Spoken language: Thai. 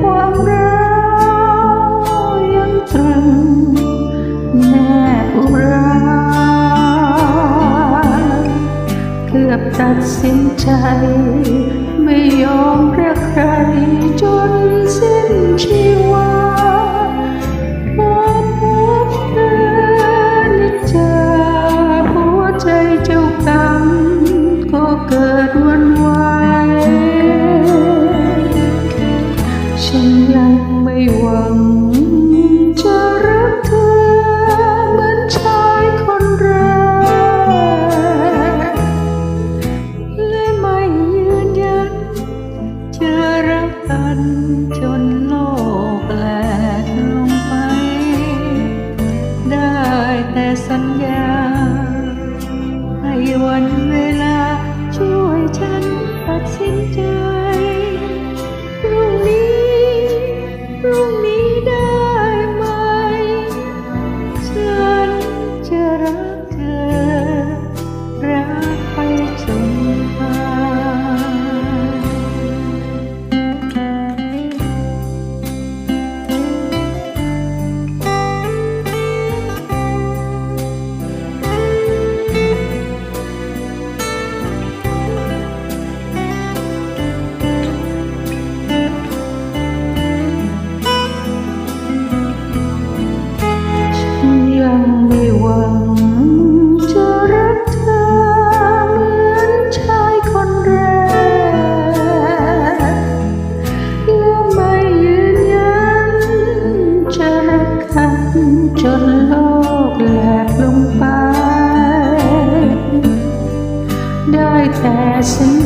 ความร้าวยังตรึงแน่อุราเกือบตัดสินใจ ไม่ยอมรักใครจนสิ้นชีวาเกิดวัน sunrise. person